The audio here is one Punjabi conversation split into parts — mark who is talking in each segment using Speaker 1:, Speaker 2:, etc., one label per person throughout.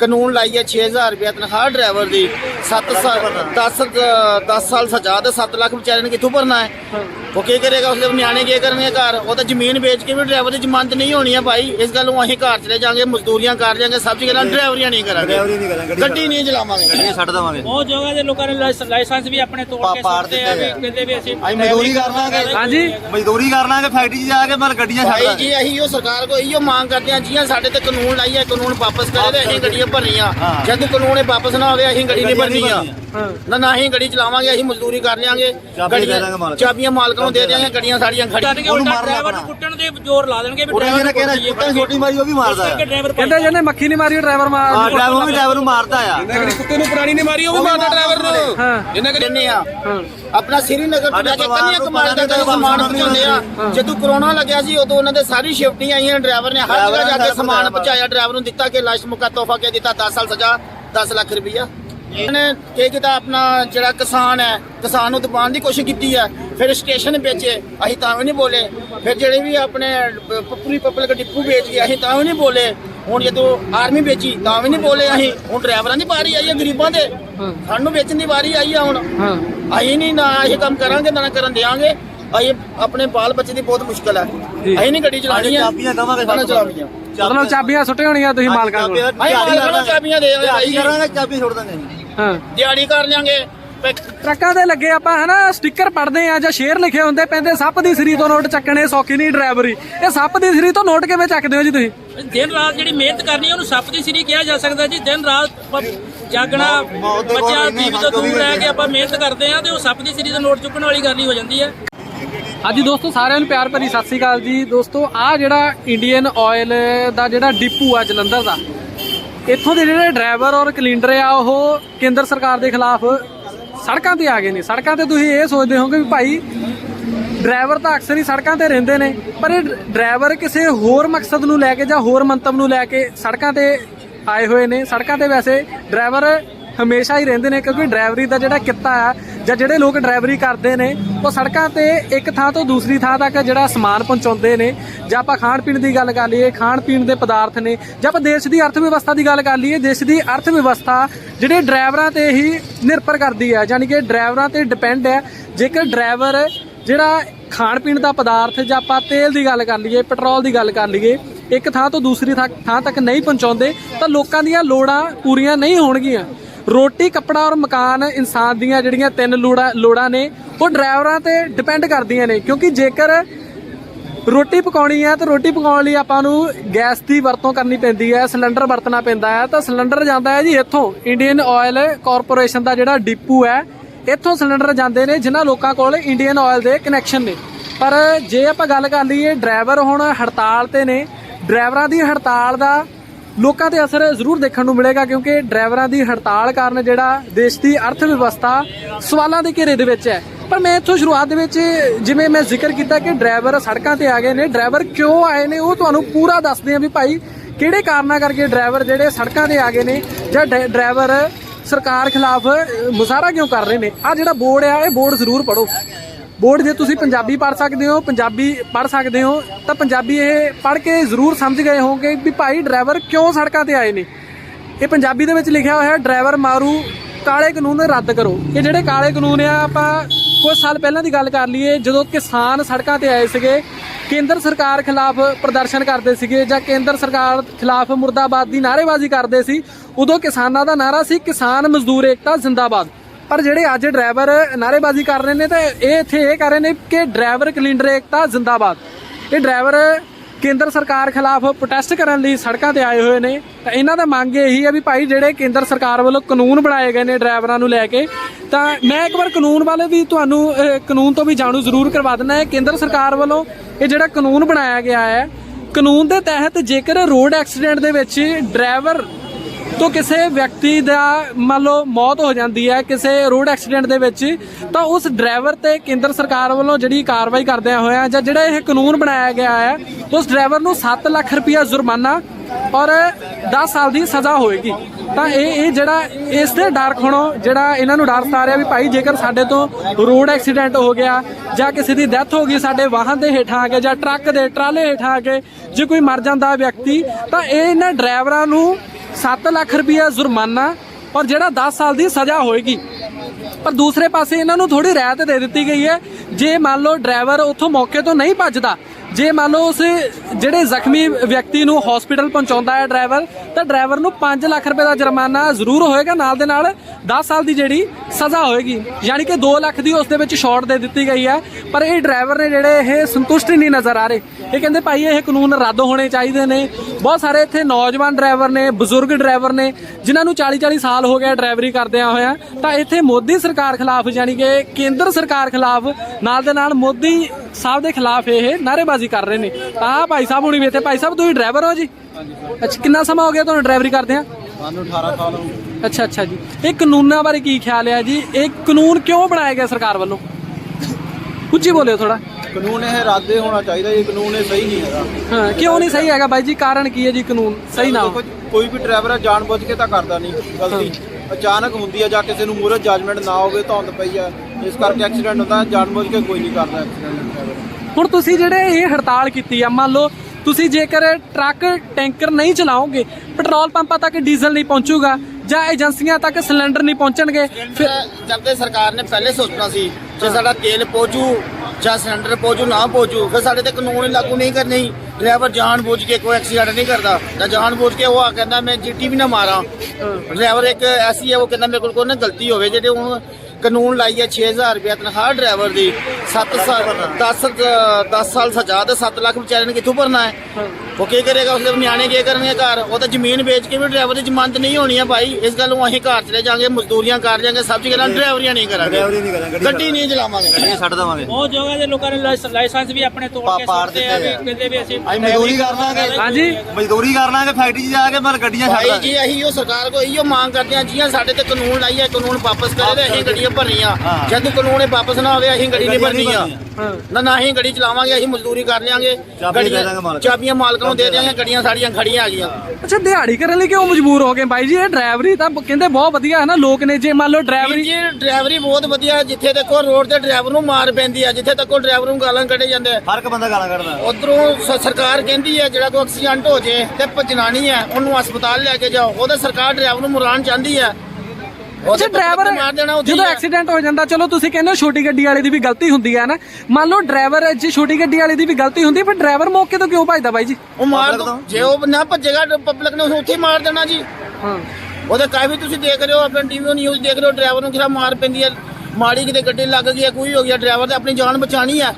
Speaker 1: ਕਾਨੂੰਨ ਲਾਈ ਹੈ 6000 ਰੁਪਏ ਤਨਖਾਹ ਡਰਾਈਵਰ ਦੀ। 7 ਸਾਲ 10 10 ਸਾਲ ਸਜ਼ਾ ਤੇ 7 ਲੱਖ ਵਿਚਾਰੇ ਨੇ ਕਿੱਥੋਂ ਭਰਨਾ ਹੈ? ਉਹ ਕੀ ਕਰੇਗਾ ਉਸਦੇ ਨਿਆਣੇ ਕੀ ਕਰਨਗੇ ਘਰ? ਉਹ ਤਾਂ ਜ਼ਮੀਨ ਵੇਚ ਕੇ ਵੀ ਡਰਾਈਵਰ ਦੀ ਜ਼ਮਾਨਤ ਨਹੀਂ ਹੋਣੀ ਹੈ ਭਾਈ। ਇਸ ਗੱਲ ਨੂੰ ਅਸੀਂ ਘਰ ਚਲੇ ਜਾਾਂਗੇ ਮਜ਼ਦੂਰੀਆਂ ਕਰ ਜਾਾਂਗੇ ਸਭ ਚੀਜ਼ਾਂ ਕਰਾਂਗੇ ਡਰਾਈਵਰੀਆਂ ਨਹੀਂ ਕਰਾਂਗੇ।
Speaker 2: ਡਰਾਈਵਰੀ ਨਹੀਂ ਕਰਾਂਗੇ
Speaker 1: ਗੱਡੀ ਨਹੀਂ ਚਲਾਵਾਂਗੇ।
Speaker 2: ਗੱਡੀ ਛੱਡ ਦੇਵਾਂਗੇ।
Speaker 3: ਬਹੁਤ ਜਗ੍ਹਾ ਦੇ ਲੋਕਾਂ ਨੇ ਲਾਇਸ- ਲਾਇਸੈਂਸ ਵੀ ਆਪਣੇ ਤੋੜ ਕੇ
Speaker 2: ਪਾੜ
Speaker 3: ਸੁੱਟਦੇ ਆ ਵੀ
Speaker 2: ਦਿੱਤੇ ਆ।
Speaker 3: ਕਹਿੰਦੇ ਵੀ ਅਸੀਂ
Speaker 2: ਅਸੀਂ ਮਜ਼ਦੂਰੀ ਕਰ ਲਾਂਗੇ
Speaker 4: ਹਾਂਜੀ।
Speaker 2: ਮਜ਼ਦੂਰੀ ਕਰ ਲਾਂਗੇ ਫੈਕਟਰੀ 'ਚ ਜਾ ਕੇ ਮਤਲਬ ਗੱਡੀਆਂ ਛੱਡ
Speaker 1: ਭਾਈ
Speaker 2: ਦਾਂਗੇ
Speaker 1: ਜੀ ਅਸੀਂ ਉਹ ਸਰਕਾਰ ਕੋ ਇਹੋ ਮੰਗ ਕਰਦੇ ਹਾਂ ਜੀਆਂ ਸਾਡੇ ਤੇ ਕਾਨੂੰਨ ਲਾਈ ਹੈ ਕਾਨੂੰਨ ਵਾਪਸ ਕਰੇ ਤੇ ਅਸੀਂ ਗੱਡੀਆਂ ਭਰਨੀਆਂ।
Speaker 2: ਹਾਂ।
Speaker 1: ਜਦ ਕਾਨੂੰਨ ਇਹ ਵਾਪਸ ਨਾ ਹੋਵੇ ਅਸੀਂ ਗੱਡੀ ਨਹੀਂ
Speaker 2: ਗੱਡੀਆਂ ਨਹੀਂ
Speaker 1: ਭਰਨੀਆਂ। ਨਾ ਨਾ ਅਸੀਂ ਗੱਡੀ ਚਲਾਵਾਂਗੇ ਅਸੀਂ ਮਜ਼ਦੂਰੀ ਕਰ ਲਿਆਂਗੇ। ਚਾਬੀਆਂ ਮਾਲਕ ਨੂੰ ਦੇ ਦਿਆਂਗੇ ਗੱਡੀਆਂ ਸਾਡੀਆਂ
Speaker 3: ਕੱਢ
Speaker 1: ਖੜੀਆਂ
Speaker 3: ਕੇ
Speaker 2: ਉਹਨੂੰ
Speaker 3: ਉਲਟਾ
Speaker 2: ਮਾਰਨਾ
Speaker 3: ਡਰਾਈਵਰ ਨੂੰ
Speaker 2: ਆਪਣਾ।
Speaker 3: ਕੁੱਟਣ ਦੇ ਜ਼ੋਰ ਲਾ ਦੇਣਗੇ ਵੀ
Speaker 2: ਉਹਨੇ
Speaker 3: driver
Speaker 2: ਜਿਹਨੇ
Speaker 3: ਨੂੰ
Speaker 2: ਕਹਿਣਾ
Speaker 3: ਕੁੱਟੀਏ
Speaker 2: ਕੁੱਤੇ ਛੋਟੀ ਮਾਰੀ ਉਹ ਵੀ ਮਾਰਦਾ
Speaker 3: ਕਰਕੇ
Speaker 2: ਆ
Speaker 3: ਡਰਾਈਵਰ
Speaker 4: ਕਹਿੰਦੇ ਜਿਹਨੇ ਮੱਖੀ ਨਹੀਂ ਮਾਰੀ ਉਹ ਡਰਾਈਵਰ ਮਾਰ
Speaker 2: ਹਾਂ ਡਰਾਈਵਰ ਵੀ ਡਰਾਈਵਰ ਨੂੰ ਮਾਰਦਾ ਆ।
Speaker 5: ਕੁੱਤੇ ਨੂੰ ਪੁਰਾਣੀ ਨਹੀਂ ਮਾਰੀ ਉਹ ਵੀ ਮਾਰਦਾ ਡਰਾਈਵਰ ਨੂੰ।
Speaker 4: ਹਾਂ।
Speaker 1: ਜਿੰਨੇ ਦਿੰਨੇ ਆ। ਆਪਣਾ ਸ੍ਰੀਨਗਰ ਤੋਂ ਜਾ ਕੇ ਕੰਨਿਆ ਕੁਮਾਰੀ
Speaker 2: ਨਹੀਂ
Speaker 1: ਸਮਾਨ ਪਹੁੰਚਾਉਂਦੇ ਆ। ਜਦੋਂ ਕਰੋਨਾ ਲੱਗਿਆ ਸੀ ਉਦੋਂ ਉਹਨਾਂ ਦੇ ਸਾਰੀ ਸ਼ਿਫਟੀਆਂ ਆਈਆਂ ਡਰਾਈਵਰ ਨੇ ਹਰ ਜਗ੍ਹਾ ਜਾ ਕੇ ਸਮਾਨ ਪਹੁੰਚਾਇਆ। ਡਰਾਈਵਰ ਨੂੰ ਦਿੱਤਾ ਕਿ ਲਾਸ਼ ਮੁਕਾ ਤੋਹਫਾ ਕੇ ਦਿੱਤਾ 10 ਸਾਲ ਸਜ਼ਾ 10 ਲੱਖ ਰੁਪਈਆ। ਇਹਨੇ ਕੀ ਕੀਤਾ ਆਪਣਾ ਜਿਹੜਾ ਕਿਸਾਨ ਹੈ ਕਿਸਾਨ ਨੂੰ ਦਬਾਉਣ ਦੀ ਕੋਸ਼ਿਸ਼ ਕੀਤੀ ਹੈ ਫਿਰ ਸਟੇਸ਼ਨ ਵੇਚੇ ਅਸੀਂ ਤਾਂ ਵੀ ਨਹੀਂ ਬੋਲੇ। ਫਿਰ ਜਿਹੜੇ ਵੀ ਆਪਣੇ ਪੂਰੀ ਪਬਲਿਕ ਡਿਪੂ ਵੇਚ ਗਏ ਅਸੀਂ ਤਾਂ ਵੀ ਨਹੀਂ ਬੋਲੇ। ਹੁਣ ਜਦੋਂ ਆਰਮੀ ਵੇਚੀ ਤਾਂ ਵੀ ਨਹੀਂ ਬੋਲੇ ਅਸੀਂ। ਹੁਣ ਡਰਾਈਵਰਾਂ ਦੀ ਵਾਰੀ ਆਈ ਹੈ ਗਰੀਬਾਂ ਦੇ। ਸਾਨੂੰ ਵੇਚਣ ਦੀ ਵਾਰੀ ਆਈ ਆ ਹੁਣ।
Speaker 4: ਹਾਂ।
Speaker 1: ਅਸੀਂ ਨਹੀਂ ਨਾ ਇਹ ਕੰਮ ਕਰਾਂਗੇ ਨਾ ਕਰਨ ਦੇਾਂਗੇ ਅਸੀਂ ਆਪਣੇ ਬਾਲ ਬੱਚੇ ਦੀ ਬਹੁਤ ਮੁਸ਼ਕਲ ਹੈ। ਅਸੀਂ ਨਹੀਂ ਗੱਡੀ ਚਲਾਣੀ ਹੈ
Speaker 2: ਚਾਬੀਆਂ ਦਵਾਂਗੇ
Speaker 1: ਨਾ ਚਲਾਉਣੀਆਂ
Speaker 4: ਚਾਬੀਆਂ ਸੁੱਟੇ ਹੋਣੀਆਂ ਤੁਸੀਂ ਮਾਲਕਾਂ ਕੋਲ।
Speaker 1: ਚਾਬੀਆਂ ਦੇ ਭਾਈ।
Speaker 2: ਕਰਾਂਗੇ ਚਾਬੀ ਛੋੜ ਦਾਂਗੇ।
Speaker 4: ਹਾਂ।
Speaker 1: ਦਿਹਾੜੀ ਕਰ ਲਿਆਂਗੇ ਤੇ
Speaker 4: ਟਰੱਕਾਂ ਤੇ ਲੱਗੇ ਆਪਾਂ ਹਨਾ ਸਟicker ਪੜਦੇ ਆ ਜਾਂ ਸ਼ੇਰ ਲਿਖੇ ਹੁੰਦੇ ਪੈਂਦੇ ਸੱਪ ਦੀ ਸਰੀ ਤੋਂ ਨੋਟ ਚੱਕਣੇ ਸੌਖੀ ਨਹੀਂ ਡਰਾਈਵਰੀ। ਇਹ ਸੱਪ ਦੀ ਸਰੀ ਤੋਂ ਨੋਟ ਕਿਵੇਂ ਚੱਕਦੇ ਹੋ ਜੀ ਤੁਸੀਂ?
Speaker 3: ਦਿਨ ਰਾਤ ਜਿਹੜੀ ਮਿਹਨਤ ਕਰਨੀ ਉਹਨੂੰ ਸੱਪ ਦੀ ਸਿਰੀ ਕਿਹਾ ਜਾ ਸਕਦਾ ਜੀ। ਦਿਨ ਰਾਤ ਜਾਗਣਾ
Speaker 2: ਮੌਤ ਦੇ
Speaker 3: ਬੱਚਿਆਂ
Speaker 2: ਕੋਲ
Speaker 3: ਦੀ ਤੋਂ ਦੂਰ ਰਹਿ ਕੇ ਆਪਾਂ ਮਿਹਨਤ ਕਰਦੇ ਆ ਤੇ ਉਹ ਸੱਪ ਦੀ ਸਿਰੀ ਤੋਂ ਨੋਟ ਚੁੱਕਣ ਵਾਲੀ ਗੱਲ ਹੀ ਹੋ ਜਾਂਦੀ ਹੈ।
Speaker 4: ਹਾਂਜੀ ਦੋਸਤੋ ਸਾਰਿਆਂ ਨੂੰ ਪਿਆਰ ਭਰੀ ਸਤਿ ਸ੍ਰੀ ਅਕਾਲ ਜੀ। ਦੋਸਤੋ ਆ ਜਿਹੜਾ ਇੰਡੀਅਨ ਆਇਲ ਦਾ ਜਿਹੜਾ ਡਿਪੂ ਆ ਜਲੰਧਰ ਦਾ ਇੱਥੋਂ ਦੇ ਜਿਹੜੇ ਡਰਾਈਵਰ ਔਰ ਕਲੀਨਰ ਆ, ਉਹ ਕੇਂਦਰ ਸਰਕਾਰ ਦੇ ਖਿਲਾਫ ਸੜਕਾਂ ਤੇ ਆ ਗਏ ਨੇ। ਸੜਕਾਂ ਤੇ ਤੁਸੀਂ ਇਹ ਸੋਚਦੇ ਹੋਗੇ ਵੀ ਭਾਈ, ਡਰਾਈਵਰ ਤਾਂ ਅਕਸਰ ਹੀ ਸੜਕਾਂ ਤੇ ਰਹਿੰਦੇ ਨੇ, ਪਰ ਇਹ ਡਰਾਈਵਰ ਕਿਸੇ ਹੋਰ ਮਕਸਦ ਨੂੰ ਲੈ ਕੇ ਜਾਂ ਹੋਰ ਮੰਤਵ ਨੂੰ ਲੈ ਕੇ ਸੜਕਾਂ ਤੇ ਆਏ ਹੋਏ ਨੇ। ਸੜਕਾਂ ਤੇ ਵੈਸੇ ਡਰਾਈਵਰ ਹਮੇਸ਼ਾ ਹੀ ਰਹਿੰਦੇ ਨੇ, ਕਿਉਂਕਿ ਡਰਾਈਵਰੀ ਦਾ ਜਿਹੜਾ ਕਿੱਤਾ ਆ ਜਾਂ ਜਿਹੜੇ ਲੋਕ ਡਰਾਈਵਰੀ ਕਰਦੇ ਨੇ, ਉਹ ਸੜਕਾਂ ਤੇ ਇੱਕ ਥਾਂ ਤੋਂ ਦੂਸਰੀ ਥਾਂ ਤੱਕ ਜਿਹੜਾ ਸਮਾਨ ਪਹੁੰਚਾਉਂਦੇ ਨੇ, ਜਾਂ ਆਪਾਂ ਖਾਣ ਪੀਣ ਦੀ ਗੱਲ ਕਰ ਲਈਏ, ਖਾਣ ਪੀਣ ਦੇ ਪਦਾਰਥ ਨੇ, ਜਾਂ ਆਪਾਂ ਦੇਸ਼ ਦੀ ਅਰਥ ਵਿਵਸਥਾ ਦੀ ਗੱਲ ਕਰ ਲਈਏ, ਦੇਸ਼ ਦੀ ਅਰਥ ਵਿਵਸਥਾ ਜਿਹੜੇ ਡਰਾਈਵਰਾਂ ਤੇ ਹੀ ਨਿਰਭਰ ਕਰਦੀ ਹੈ, ਯਾਨੀ ਕਿ ਡਰਾਈਵਰਾਂ ਤੇ ਡਿਪੈਂਡ ਹੈ। ਜੇਕਰ ਡਰਾਈਵਰ ਜਿਹੜਾ ਖਾਣ ਪੀਣ ਦਾ ਪਦਾਰਥ ਜਾਂ ਆਪਾਂ ਤੇਲ ਦੀ ਗੱਲ ਕਰ ਲਈਏ, ਪੈਟਰੋਲ ਦੀ ਗੱਲ ਕਰ ਲਈਏ, ਇੱਕ ਥਾਂ ਤੋਂ ਦੂਸਰੀ ਥਾਂ ਥਾਂ ਤੱਕ ਨਹੀਂ ਪਹੁੰਚਾਉਂਦੇ, ਤਾਂ ਲੋਕਾਂ ਦੀਆਂ ਲੋੜਾਂ ਪੂਰੀਆਂ ਨਹੀਂ ਹੋਣਗੀਆਂ। ਰੋਟੀ, ਕੱਪੜਾ ਔਰ ਮਕਾਨ ਇਨਸਾਨ ਦੀਆਂ ਜਿਹੜੀਆਂ ਤਿੰਨ ਲੋੜਾਂ ਲੋੜਾਂ ਨੇ, ਉਹ ਡਰਾਈਵਰਾਂ ਤੇ ਡਿਪੈਂਡ ਕਰਦੀਆਂ ਨੇ। ਕਿਉਂਕਿ ਜੇਕਰ ਰੋਟੀ ਪਕਾਉਣੀ ਹੈ, ਤਾਂ ਰੋਟੀ ਪਕਾਉਣ ਲਈ ਆਪਾਂ ਨੂੰ ਗੈਸ ਦੀ ਵਰਤੋਂ ਕਰਨੀ ਪੈਂਦੀ ਹੈ, ਸਿਲੰਡਰ ਵਰਤਣਾ ਪੈਂਦਾ ਹੈ। ਤਾਂ ਸਿਲੰਡਰ ਜਾਂਦਾ ਹੈ ਜੀ ਇੱਥੋਂ ਇੰਡੀਅਨ ਆਇਲ ਕਾਰਪੋਰੇਸ਼ਨ ਦਾ ਜਿਹੜਾ ਡਿਪੂ ਹੈ, ਇੱਥੋਂ ਸਿਲੰਡਰ ਜਾਂਦੇ ਨੇ, ਜਿਨ੍ਹਾਂ ਲੋਕਾਂ ਕੋਲ ਇੰਡੀਅਨ ਆਇਲ ਦੇ ਕਨੈਕਸ਼ਨ ਨੇ। ਪਰ ਜੇ ਆਪਾਂ ਗੱਲ ਕਰ ਲਈਏ, ਡਰਾਈਵਰ ਹੁਣ ਹੜਤਾਲ ਤੇ ਨੇ, ਡਰਾਈਵਰਾਂ ਦੀ ਹੜਤਾਲ ਦਾ ਲੋਕਾਂ ਤੇ ਅਸਰ ਜ਼ਰੂਰ ਦੇਖਣ ਨੂੰ ਮਿਲੇਗਾ ਕਿਉਂਕਿ ਡਰਾਈਵਰਾਂ ਦੀ ਹੜਤਾਲ ਕਾਰਨ ਜਿਹੜਾ ਦੇਸ਼ ਦੀ ਅਰਥ ਵਿਵਸਥਾ ਸਵਾਲਾਂ ਦੇ ਘੇਰੇ ਦੇ ਵਿੱਚ ਹੈ। ਪਰ ਮੈਂ ਇੱਥੋਂ ਸ਼ੁਰੂਆਤ ਦੇ ਵਿੱਚ ਜਿਵੇਂ ਮੈਂ ਜ਼ਿਕਰ ਕੀਤਾ ਕਿ ਡਰਾਈਵਰ ਸੜਕਾਂ ਤੇ ਆ ਗਏ ਨੇ, ਡਰਾਈਵਰ ਕਿਉਂ ਆਏ ਨੇ ਉਹ ਤੁਹਾਨੂੰ ਪੂਰਾ ਦੱਸਦੇ ਆ ਵੀ ਭਾਈ ਕਿਹੜੇ ਕਾਰਨਾਂ ਕਰਕੇ ਡਰਾਈਵਰ ਜਿਹੜੇ ਸੜਕਾਂ ਤੇ ਆ ਗਏ ਨੇ ਜਾਂ ਡ- ਡਰਾਈਵਰ ਸਰਕਾਰ ਖਿਲਾਫ ਮੁਜ਼ਾਹਰਾ ਕਿਉਂ ਕਰ ਰਹੇ ਨੇ? ਆ ਜਿਹੜਾ ਬੋਰਡ ਆ, ਇਹ ਬੋਰਡ ਜ਼ਰੂਰ ਪੜੋ ਬੋਰਡ ਜੇ ਤੁਸੀਂ ਪੰਜਾਬੀ ਪੜ੍ਹ ਸਕਦੇ ਹੋ, ਪੰਜਾਬੀ ਪੜ੍ਹ ਸਕਦੇ ਹੋ, ਤਾਂ ਪੰਜਾਬੀ ਇਹ ਪੜ੍ਹ ਕੇ ਜ਼ਰੂਰ ਸਮਝ ਗਏ ਹੋਵੋਗੇ ਵੀ ਭਾਈ ਡਰਾਈਵਰ ਕਿਉਂ ਸੜਕਾਂ ਤੇ ਆਏ ਨੇ। ਇਹ ਪੰਜਾਬੀ ਦੇ ਵਿੱਚ ਲਿਖਿਆ ਹੋਇਆ ਡਰਾਈਵਰ ਮਾਰੂ, ਕਾਲੇ ਕਾਨੂੰਨ ਰੱਦ ਕਰੋ। ਇਹ ਜਿਹੜੇ ਕਾਲੇ ਕਾਨੂੰਨ ਆ, ਆਪਾਂ ਕੁਝ ਸਾਲ ਪਹਿਲਾਂ ਦੀ ਗੱਲ ਕਰ ਲਈਏ, ਜਦੋਂ ਕਿਸਾਨ ਸੜਕਾਂ ਤੇ ਆਏ ਸੀਗੇ, ਕੇਂਦਰ ਸਰਕਾਰ ਖਿਲਾਫ ਪ੍ਰਦਰਸ਼ਨ ਕਰਦੇ ਸੀਗੇ ਜਾਂ ਕੇਂਦਰ ਸਰਕਾਰ ਖਿਲਾਫ ਮੁਰਦਾਬਾਦ ਦੀ ਨਾਅਰੇਬਾਜ਼ੀ ਕਰਦੇ ਸੀ, ਉਦੋਂ ਕਿਸਾਨਾਂ ਦਾ ਨਾਰਾ ਸੀ, ਕਿਸਾਨ ਮਜ਼ਦੂਰ ਏਕਤਾ ਜ਼ਿੰਦਾਬਾਦ। ਪਰ ਜਿਹੜੇ ਅੱਜ ਡਰਾਈਵਰ ਨਾਅਰੇਬਾਜ਼ੀ ਕਰ ਰਹੇ ਨੇ ਤਾਂ ਇਹ ਇੱਥੇ ਇਹ ਕਰ ਰਹੇ ਨੇ ਕਿ ਡਰਾਈਵਰ ਕਲਿੰਡਰ ਏਕਤਾ ਜ਼ਿੰਦਾਬਾਦ। ਇਹ ਡਰਾਈਵਰ ਕੇਂਦਰ ਸਰਕਾਰ ਖਿਲਾਫ ਪ੍ਰੋਟੈਸਟ ਕਰਨ ਲਈ ਸੜਕਾਂ ਤੇ ਆਏ ਹੋਏ ਨੇ। ਤਾਂ ਇਹਨਾਂ ਦਾ ਮੰਗ ਇਹੀ ਹੈ ਵੀ ਭਾਈ ਜਿਹੜੇ ਕੇਂਦਰ ਸਰਕਾਰ ਵੱਲੋਂ ਕਾਨੂੰਨ ਬਣਾਏ ਗਏ ਨੇ ਡਰਾਈਵਰਾਂ ਨੂੰ ਲੈ ਕੇ, ਤਾਂ ਮੈਂ ਇੱਕ ਵਾਰ ਕਾਨੂੰਨ ਵਾਲੇ ਵੀ ਤੁਹਾਨੂੰ ਕਾਨੂੰਨ ਤੋਂ ਵੀ ਜਾਣੂ ਜ਼ਰੂਰ ਕਰਵਾ ਦਿੰਦਾ ਹੈ। ਕੇਂਦਰ ਸਰਕਾਰ ਵੱਲੋਂ ਇਹ ਜਿਹੜਾ ਕਾਨੂੰਨ ਬਣਾਇਆ ਗਿਆ ਹੈ, ਕਾਨੂੰਨ ਦੇ ਤਹਿਤ ਜੇਕਰ ਰੋਡ ਐਕਸੀਡੈਂਟ ਦੇ ਵਿੱਚ ਡਰਾਈਵਰ ਤੋਂ ਕਿਸੇ ਵਿਅਕਤੀ ਦਾ ਮੰਨ ਲਓ ਮੌਤ ਹੋ ਜਾਂਦੀ ਹੈ, ਕਿਸੇ ਰੋਡ ਐਕਸੀਡੈਂਟ ਦੇ ਵਿੱਚ, ਤਾਂ ਉਸ ਡਰਾਈਵਰ ਤੇ ਕੇਂਦਰ ਸਰਕਾਰ ਵੱਲੋਂ ਜਿਹੜੀ ਕਾਰਵਾਈ ਕਰਦਿਆਂ ਹੋਇਆ ਜਾਂ ਜਿਹੜਾ ਇਹ ਕਾਨੂੰਨ ਬਣਾਇਆ ਗਿਆ ਹੈ ਉਸ ਡਰਾਈਵਰ ਨੂੰ 7 ਲੱਖ ਰੁਪਇਆ ਜੁਰਮਾਨਾ ਔਰ 10 ਸਾਲ ਦੀ ਸਜ਼ਾ ਹੋਏਗੀ। ਤਾਂ ਇਹ ਇਹ ਜਿਹੜਾ, ਇਸ ਦੇ ਡਰ ਖਣੋ, ਜਿਹੜਾ ਇਹਨਾਂ ਨੂੰ ਡਰ ਸਤਾ ਰਿਹਾ ਵੀ ਭਾਈ ਜੇਕਰ ਸਾਡੇ ਤੋਂ ਰੋਡ ਐਕਸੀਡੈਂਟ ਹੋ ਗਿਆ ਜਾਂ ਕਿਸੇ ਦੀ ਡੈਥ ਹੋ ਗਈ, ਸਾਡੇ ਵਾਹਨ ਦੇ ਹੇਠਾਂ ਆ ਕੇ ਜਾਂ ਟਰੱਕ ਦੇ ਟਰਾਲੇ ਹੇਠਾਂ ਆ ਕੇ ਜੇ ਕੋਈ ਮਰ ਜਾਂਦਾ ਵਿਅਕਤੀ, ਤਾਂ ਇਹ ਇਹਨਾਂ ਡਰਾਈਵਰਾਂ ਨੂੰ 7 ਲੱਖ ਰੁਪਇਆ ਜੁਰਮਾਨਾ ਔਰ ਜਿਹੜਾ 10 ਸਾਲ ਦੀ ਸਜ਼ਾ ਹੋਏਗੀ। ਪਰ ਦੂਸਰੇ ਪਾਸੇ ਇਹਨਾਂ ਨੂੰ ਥੋੜੀ ਰਿਆਇਤ ਦੇ ਦਿੱਤੀ ਗਈ ਹੈ। ਜੇ ਮੰਨ ਲਓ ਡਰਾਈਵਰ ਉੱਥੋਂ ਮੌਕੇ ਤੋਂ ਨਹੀਂ ਭੱਜਦਾ ਜੇ ਮੰਨ ਲਓ ਉਸ ਜਿਹੜੇ ਜ਼ਖਮੀ ਵਿਅਕਤੀ ਨੂੰ ਹਸਪੀਟਲ ਪਹੁੰਚਾਉਂਦਾ ਹੈ ਡਰਾਈਵਰ ਤਾਂ ਡਰਾਈਵਰ ਨੂੰ 5 ਲੱਖ ਰੁਪਏ ਦਾ ਜੁਰਮਾਨਾ ਜ਼ਰੂਰ ਹੋਏਗਾ। ਨਾਲ ਦੇ ਨਾਲ 10 ਸਾਲ ਦੀ ਜਿਹੜੀ ਸਜ਼ਾ ਹੋਏਗੀ, ਯਾਨੀ ਕਿ 2 ਲੱਖ ਦੀ ਉਸ ਦੇ ਵਿੱਚ ਛੋਟ ਦੇ ਦਿੱਤੀ ਗਈ ਹੈ। ਪਰ ਇਹ ਡਰਾਈਵਰ ਨੇ ਜਿਹੜੇ ਇਹ ਸੰਤੁਸ਼ਟ ਹੀ ਨਹੀਂ ਨਜ਼ਰ ਆ ਰਹੇ। ਇਹ ਕਹਿੰਦੇ, ਭਾਈ, ਇਹ ਕਾਨੂੰਨ ਰੱਦ ਹੋਣੇ ਚਾਹੀਦੇ ਨੇ। ਬਹੁਤ ਸਾਰੇ ਇੱਥੇ ਨੌਜਵਾਨ ਡਰਾਈਵਰ ਨੇ, ਬਜ਼ੁਰਗ ਡਰਾਈਵਰ ਨੇ, ਜਿਨ੍ਹਾਂ ਨੂੰ 40 40 ਸਾਲ ਹੋ ਗਏ ਡਰਾਈਵਰੀ ਕਰਦਿਆਂ ਹੋਇਆ। ਤਾਂ ਇੱਥੇ ਮੋਦੀ ਸਰਕਾਰ ਖਿਲਾਫ, ਯਾਨੀ ਕਿ ਕੇਂਦਰ ਸਰਕਾਰ ਖਿਲਾਫ, ਨਾਲ ਦੇ ਨਾਲ ਮੋਦੀ ਸਾਹਿਬ ਦੇ ਖਿਲਾਫ ਇਹ ਨਾਅਰੇਬਾਜ਼ੀ ਕਰ ਰਹੇ ਨੇ। ਆਹ ਭਾਈ ਸਾਹਿਬ ਹੁਣੀ ਵੀ ਇੱਥੇ। ਭਾਈ ਸਾਹਿਬ ਤੁਸੀਂ ਡਰਾਈਵਰ ਹੋ ਜੀ? ਅੱਛਾ ਕਿੰਨਾ ਸਮਾਂ ਹੋ ਗਿਆ ਤੁਹਾਨੂੰ ਡਰਾਈਵਰੀ ਕਰਦਿਆਂ
Speaker 2: ਸਾਨੂੰ 18 ਸਾਲ ਹੋ ਗਏ।
Speaker 4: ਅੱਛਾ ਅੱਛਾ ਜੀ। ਇਹ ਕਾਨੂੰਨਾਂ ਬਾਰੇ ਕੀ ਖਿਆਲ ਹੈ ਜੀ? ਇਹ ਕਾਨੂੰਨ ਕਿਉਂ ਬਣਾਇਆ ਗਿਆ ਸਰਕਾਰ ਵੱਲੋਂ? ਉੱਚੀ ਬੋਲਿਓ ਥੋੜਾ
Speaker 2: ਕਾਨੂੰਨ ਇਹ ਰਾਦੇ ਹੋਣਾ ਚਾਹੀਦਾ ਇਹ ਕਾਨੂੰਨ ਇਹ ਸਹੀ ਨਹੀਂ ਹੈਗਾ।
Speaker 4: ਹਾਂ ਕਿਉਂ ਨਹੀਂ ਸਹੀ ਹੈਗਾ ਬਾਈ ਜੀ? ਕਾਰਨ ਕੀ ਹੈ ਜੀ ਕਾਨੂੰਨ? ਸਹੀ ਨਾ ਹੋ।
Speaker 2: ਕੋਈ ਵੀ ਡਰਾਈਵਰ ਆ ਜਾਣਬੁੱਝ ਕੇ ਤਾਂ ਕਰਦਾ ਨਹੀਂ ਗਲਤੀ। ਅਚਾਨਕ ਹੁੰਦੀ ਆ ਜਾਂ ਕਿਸੇ ਨੂੰ ਮੂਰਤ ਜੱਜਮੈਂਟ ਨਾ ਹੋਵੇ ਧੁੰਦ ਪਈ ਆ। ਇਸ ਕਰਕੇ ਐਕਸੀਡੈਂਟ ਹੁੰਦਾ ਜਾਣਬੁੱਝ ਕੇ ਕੋਈ ਨਹੀਂ ਕਰਦਾ ਐਕਸੀਡੈਂਟ ਡਰਾਈਵਰ
Speaker 4: ਹੁਣ ਤੁਸੀਂ ਜਿਹੜੇ ਇਹ ਹੜਤਾਲ ਕੀਤੀ ਆ ਮੰਨ ਲਓ ਤੁਸੀਂ ਜੇਕਰ ਟਰੱਕ ਟੈਂਕਰ ਨਹੀਂ ਚਲਾਓਗੇ ਪੈਟਰੋਲ ਪੰਪਾਂ ਤੱਕ ਡੀਜ਼ਲ ਨਹੀਂ ਪਹੁੰਚੂਗਾ ਜਾਂ ਏਜੰਸੀਆਂ ਤੱਕ ਸਿਲੰਡਰ ਨਹੀਂ ਪਹੁੰਚਣਗੇ ਫਿਰ
Speaker 1: ਜਦ ਤੇ ਸਰਕਾਰ ਨੇ ਪਹਿਲੇ ਸੋਚਣਾ ਸੀ ਜੇ ਸਾਡਾ ਤੇਲ ਪਹੁੰਚੂ ਜਾਂ ਸਿਲੰਡਰ ਪਹੁੰਚੂ ਨਾ ਪਹੁੰਚੂ ਫਿਰ ਸਾਡੇ ਤੇ ਕਾਨੂੰਨ ਹੀ ਲਾਗੂ ਨਹੀਂ ਕਰਨੇ ਡਰਾਈਵਰ ਜਾਣ ਬੁੱਝ ਕੇ ਕੋਈ ਐਕਸੀਡੈਂਟ ਨਹੀਂ ਕਰਦਾ ਜਾਂ ਜਾਣ ਬੁੱਝ ਕੇ ਉਹ ਆ ਕਹਿੰਦਾ ਮੈਂ ਜੀਟੀ ਵੀ ਨਾ ਮਾਰਾਂ। ਡਰਾਈਵਰ ਇੱਕ ਐਸੀ ਹੈ ਉਹ ਕਹਿੰਦਾ ਮੇਰੇ ਕੋਲ ਕੋਈ ਨਾ ਗਲਤੀ ਹੋਵੇ ਜਿਹੜੇ ਹੁਣ ਕਾਨੂੰਨ ਲਾਈ ਹੈ 6000 ਰੁਪਏ ਤਨਖਾਹ ਡਰਾਈਵਰ ਦੀ। 7 ਸਾਲ 10 10 ਸਾਲ ਸਜ਼ਾ ਤੇ 7 ਲੱਖ ਵਿਚਾਰੇ ਨੇ ਕਿੱਥੋਂ ਭਰਨਾ ਹੈ? ਉਹ ਕੀ ਕਰੇਗਾ? ਉਸਦੇ ਨਿਆਣੇ ਕੀ ਕਰਨਗੇ ਘਰ? ਉਹ ਤਾਂ ਜ਼ਮੀਨ ਵੇਚ ਕੇ ਵੀ ਡਰਾਈਵਰ ਦੀ ਜ਼ਮਾਨਤ ਨਹੀਂ ਹੋਣੀ ਹੈ ਭਾਈ। ਇਸ ਗੱਲ ਨੂੰ ਅਸੀਂ ਘਰ ਚਲੇ ਜਾਾਂਗੇ ਮਜ਼ਦੂਰੀਆਂ ਕਰ ਜਾਾਂਗੇ ਸਭ ਚੀਜ਼ਾਂ ਡਰਾਈਵਰੀਆਂ ਨਹੀਂ ਕਰਾਂਗੇ।
Speaker 2: ਡਰਾਈਵਰੀ ਨਹੀਂ ਕਰਾਂਗੇ
Speaker 1: ਗੱਡੀ ਨਹੀਂ ਚਲਾਵਾਂਗੇ।
Speaker 2: ਗੱਡੀ ਛੱਡ ਦਵਾਂਗੇ।
Speaker 3: ਬਹੁਤ ਜਗ੍ਹਾ ਦੇ ਲੋਕਾਂ ਨੇ ਲਾਇਸ- ਲਾਇਸੈਂਸ ਵੀ ਆਪਣੇ ਤੋੜ ਕੇ
Speaker 2: ਪਾੜ
Speaker 3: ਸੁੱਟਦੇ ਆ ਵੀ
Speaker 2: ਦਿੱਤੇ ਆ।
Speaker 3: ਕਹਿੰਦੇ ਵੀ ਅਸੀਂ
Speaker 2: ਅਸੀਂ ਮਜ਼ਦੂਰੀ ਕਰ ਲਾਂਗੇ
Speaker 4: ਹਾਂਜੀ
Speaker 2: ਮਜ਼ਦੂਰੀ ਕਰ ਲਾਂਗੇ ਫੈਕਟਰੀ 'ਚ ਜਾ ਕੇ ਮਰ ਗੱਡੀਆਂ ਛੱਡ
Speaker 1: ਭਾਈ ਜੀ ਅਸੀਂ ਉਹ ਸਰਕਾਰ ਕੋ ਇਹੋ ਮੰਗ ਕਰਦੇ ਹਾਂ ਜੀਆਂ ਸਾਡੇ ਤੇ ਕਾਨੂੰਨ ਲਾਈ ਹੈ ਕਾਨੂੰਨ ਵਾਪਸ ਕਰੇ ਤੇ ਅਸੀਂ ਗੱਡੀਆਂ ਭਰਨੀਆਂ। ਜਦ ਕਾਨੂੰਨ ਇਹ ਵਾਪਸ ਨਾ ਹੋਵੇ ਅਸੀਂ ਗੱਡੀ ਨਹੀਂ
Speaker 2: ਗੱਡੀਆਂ
Speaker 1: ਭਰਨੀਆਂ। ਨਾ ਨਾ ਅਸੀਂ ਗੱਡੀ ਚਲਾਵਾਂਗੇ ਅਸੀਂ ਮਜ਼ਦੂਰੀ ਕਰ ਲਿਆਂਗੇ। ਚਾਬੀਆਂ ਮਾਲਕਾਂ ਨੂੰ। ਦੇ ਦਿਆਂਗੇ ਗੱਡੀਆਂ ਸਾਡੀਆਂ ਖੜੀਆਂ ਆ ਗਈਆਂ।
Speaker 4: ਅੱਛਾ ਦਿਹਾੜੀ ਕਰਨ ਲਈ ਕਿਉਂ ਮਜਬੂਰ ਹੋ ਗਏ ਬਾਈ ਜੀ? ਇਹ ਡਰਾਈਵਰੀ ਤਾਂ ਕਹਿੰਦੇ ਬਹੁਤ ਵਧੀਆ ਹੈ ਨਾ ਲੋਕ ਨੇ ਜੇ ਮੰਨ ਲਓ
Speaker 1: ਵੀਰ
Speaker 4: ਡਰਾਈਵਰੀ
Speaker 1: ਜੀ ਡਰਾਈਵਰੀ ਬਹੁਤ ਵਧੀਆ ਜਿੱਥੇ ਦੇਖੋ ਰੋਡ ਤੇ ਡਰਾਈਵਰ ਨੂੰ ਮਾਰ ਪੈਂਦੀ ਆ ਜਿੱਥੇ ਤੱਕ ਡਰਾਈਵਰ ਨੂੰ ਗਾਲਾਂ ਕੱਢੇ ਜਾਂਦੇ ਆ।
Speaker 2: ਹਰ ਇੱਕ ਬੰਦਾ ਗਾਲਾਂ ਕੱਢਦਾ।
Speaker 1: ਉਧਰੋਂ ਸਰਕਾਰ ਕਹਿੰਦੀ ਹੈ ਜਿਹੜਾ ਕੋਈ ਐਕਸੀਡੈਂਟ ਹੋ ਜੇ ਤੇ ਭੱਜਣਾ ਨਹੀਂ ਹੈ ਉਹਨੂੰ ਹਸਪਤਾਲ ਲੈ ਕੇ ਜਾਓ। ਉਹਦਾ ਸਰਕਾਰ ਡਰਾਈਵਰ ਨੂੰ ਮੁਰਾਨ ਚਾਹੁੰਦੀ ਹੈ। ਉਹਦੇ
Speaker 4: ਡਰਾਈਵਰ
Speaker 1: ਮਾਰ ਦੇਣਾ ਉੱਥੇ
Speaker 4: ਜਦੋਂ। ਐਕਸੀਡੈਂਟ ਹੋ ਜਾਂਦਾ ਚਲੋ ਤੁਸੀਂ ਕਹਿੰਦੇ ਹੋ ਛੋਟੀ ਗੱਡੀ ਵਾਲੇ ਦੀ ਵੀ ਗਲਤੀ ਹੁੰਦੀ ਹੈ ਨਾ ਮੰਨ ਲਓ ਡਰਾਈਵਰ ਜੇ ਛੋਟੀ ਗੱਡੀ ਵਾਲੇ ਦੀ ਵੀ ਗਲਤੀ ਹੁੰਦੀ ਪਰ ਡਰਾਈਵਰ ਮੌਕੇ ਤੋਂ ਕਿਉਂ ਭੱਜਦਾ ਬਾਈ ਜੀ
Speaker 1: ਉਹ ਮਾਰ ਦੋ? ਜੇ ਉਹ ਨਾ ਭੱਜੇਗਾ ਪਬਲਿਕ ਨੇ ਉਸੇ ਉੱਥੇ ਹੀ ਮਾਰ ਦੇਣਾ ਜੀ
Speaker 4: ਹਾਂ
Speaker 1: ਉਹਦੇ ਕਾਫੀ ਤੁਸੀਂ ਦੇਖ ਰਹੇ ਹੋ ਆਪਣੇ ਟੀਵੀ ਨਿਊਜ਼ ਦੇਖ ਰਹੇ ਹੋ ਡਰਾਈਵਰ ਨੂੰ ਕਿਹੜਾ ਮਾਰ ਪੈਂਦੀ ਹੈ ਮਾੜੀ ਕਿਤੇ ਗੱਡੀ ਲੱਗ ਗਈ ਹੈ ਕੋਈ ਹੋ ਗਿਆ ਡਰਾਈਵਰ ਤੇ ਆਪਣੀ ਜਾਨ ਬਚਾਣੀ ਹਾਂ।